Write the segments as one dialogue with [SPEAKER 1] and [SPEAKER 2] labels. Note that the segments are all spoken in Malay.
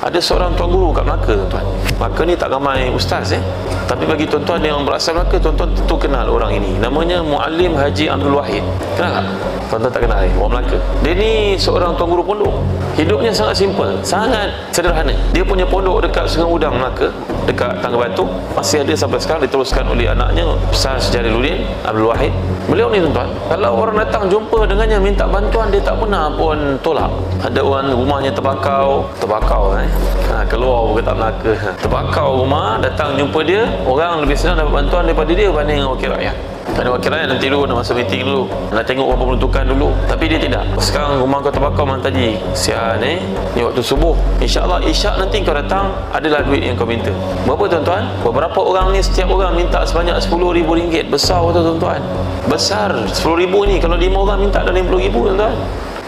[SPEAKER 1] ada seorang tuan guru kat Melaka tuan-tuan Melaka ni tak ramai ustaz eh. Tapi bagi tuan-tuan yang berasal Melaka tuan-tuan tentu kenal orang ini. Namanya Muallim Haji Abdul Wahid. Kenal tak? tuan-tuan tak kenal eh orang Melaka. Dia ni seorang tuan guru pondok. Hidupnya sangat simple sangat sederhana. Dia punya pondok dekat Sungai Udang Melaka dekat Tangga Batu. Masih ada sampai sekarang diteruskan oleh anaknya Ustaz Jaliluddin Abdul Wahid. Beliau ni tuan-tuan kalau orang datang jumpa dengannya minta bantuan dia tak pernah pun tolak. Ada orang rumahnya terbakau terbakau eh ha, keluar pun tak Melaka. Ha, terbakau rumah datang jumpa dia orang lebih senang dapat bantuan daripada dia berbanding wakil rakyat. Ada wakil rakyat nanti dulu nak masuk meeting dulu. Nak tengok apa peruntukan dulu tapi dia tidak. Sekarang rumah kau terbakar Mak Taji sian eh ni waktu subuh. insyaAllah isyak nanti kau datang adalah duit yang kau minta. Berapa tuan-tuan? Beberapa orang ni setiap orang minta sebanyak RM10,000 besar tu tuan-tuan. Besar. RM10,000 ni kalau 5 orang minta dah RM50,000 tuan-tuan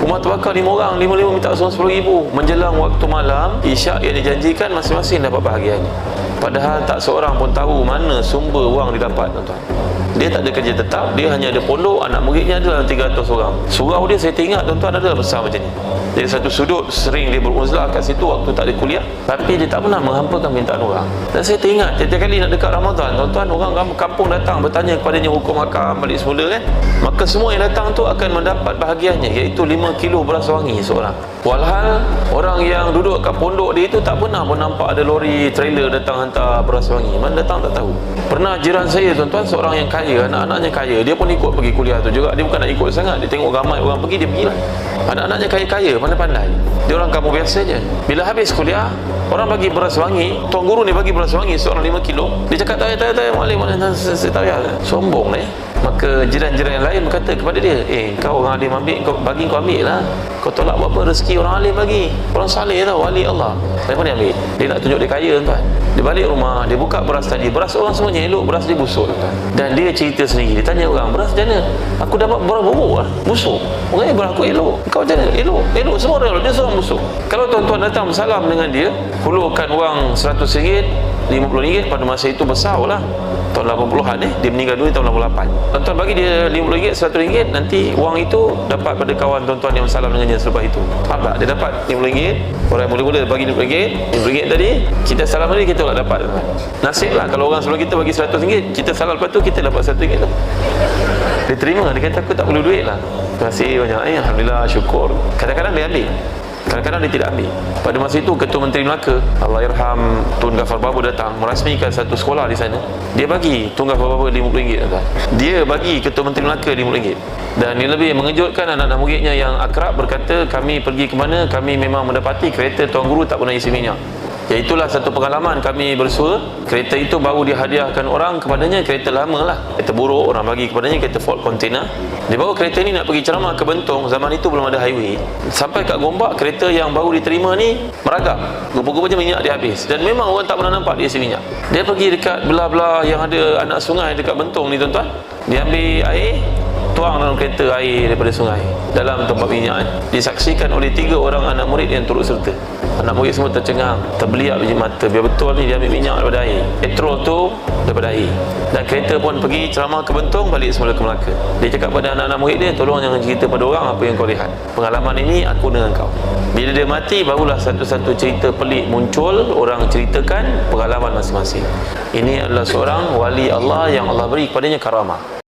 [SPEAKER 1] Rumah terbakar lima orang, lima-lima minta sepuluh ribu. Menjelang waktu malam, isyak yang dijanjikan masing-masing dapat bahagiannya. Padahal tak seorang pun tahu mana sumber wang didapat tuan-tuan. Dia tak ada kerja tetap, dia hanya ada pondok, anak muridnya adalah 300 orang. Surau dia saya tengok tuan-tuan adalah besar macam ni. Dari satu sudut sering dia beruzlah kat situ waktu tak ada kuliah, tapi dia tak pernah menghampakan permintaan orang. Dan saya teringat tiap-tiap kali nak dekat Ramadan, tuan-tuan orang kampung datang bertanya kepadanya hukum hakam balik semula kan. Maka semua yang datang tu akan mendapat bahagiannya iaitu 5 kilo beras wangi seorang. Walhal orang yang duduk kat pondok dia itu tak pernah pun nampak ada lori trailer datang hantar beras wangi. Mana datang tak tahu. Pernah jiran saya tuan-tuan seorang yang kaya, anak-anaknya kaya, dia pun ikut pergi kuliah tu juga. Dia bukan nak ikut sangat, dia tengok ramai orang pergi dia pergilah. Anak-anaknya kaya-kaya, pandai-pandai. Dia orang kamu biasa je. Bila habis kuliah, orang bagi beras wangi, tuan guru ni bagi beras wangi seorang 5 kilo. Dia cakap tak tak tak malam mana saya tak payah. Sombong ni. Maka jiran-jiran yang lain berkata kepada dia, "Eh, kau orang alim ambil, kau bagi kau ambil lah. Kau tolak berapa rezeki orang alim bagi. Orang saleh tau, wali Allah." Pun dia ambil. Dia nak tunjuk dia kaya tuan. Dia balik rumah, dia buka beras tadi. Beras orang semuanya elok, beras dia busuk. Dan dia cerita sendiri. Dia tanya orang, "Beras mana?" Aku dapat beras buruk lah, busuk. Orang beras aku elok. Kau mana? Elok. Elok semua orang elok. Dia seorang busuk. Kalau tuan-tuan datang bersalam dengan dia, hulurkan wang RM100, RM50 pada masa itu besar lah tahun 80-an eh dia meninggal dunia tahun 88 tuan-tuan bagi dia RM50 RM100 nanti wang itu dapat pada kawan tuan-tuan yang bersalam dengannya selepas itu. Faham tak? Dia dapat RM50 orang mula-mula bagi RM50 RM50 tadi kita salam tadi kita tak dapat. Nasib lah kalau orang sebelum kita bagi RM100 kita salam lepas tu kita dapat RM100 tu dia terima dia kata aku tak perlu duit lah. Terima kasih banyak. Eh, Alhamdulillah syukur. Kadang-kadang dia ambil Kadang-kadang dia tidak ambil. Pada masa itu Ketua Menteri Melaka, Allahyarham Tun Gafar Babu datang merasmikan satu sekolah di sana. Dia bagi Tun Gafar Babu RM50 tuan. Dia bagi Ketua Menteri Melaka RM50. Dan yang lebih mengejutkan anak-anak muridnya yang akrab berkata kami pergi ke mana kami memang mendapati kereta tuan guru tak pernah isi minyak. Iaitulah satu pengalaman kami bersua. Kereta itu baru dihadiahkan orang kepadanya Kereta lama lah. Kereta buruk orang bagi kepadanya Kereta Ford Container. Dia bawa kereta ni nak pergi ceramah ke Bentong Zaman itu belum ada highway. Sampai kat Gombak Kereta yang baru diterima ni Meragap Rupa-rupanya minyak dia habis. Dan memang orang tak pernah nampak dia isi minyak. Dia pergi dekat belah-belah yang ada anak sungai Dekat Bentong ni tuan-tuan. Dia ambil air tuang dalam kereta air daripada sungai dalam tempat minyak disaksikan oleh tiga orang anak murid yang turut serta anak murid semua tercengang terbeliak biji mata. Biar betul ni dia ambil minyak daripada air. Petrol tu daripada air. Dan kereta pun pergi ceramah ke Bentong balik semula ke Melaka. Dia cakap pada anak-anak murid dia tolong jangan cerita pada orang apa yang kau lihat. Pengalaman ini aku dengan kau. Bila dia mati barulah satu-satu cerita pelik muncul. Orang ceritakan pengalaman masing-masing. Ini adalah seorang wali Allah yang Allah beri kepadanya karamah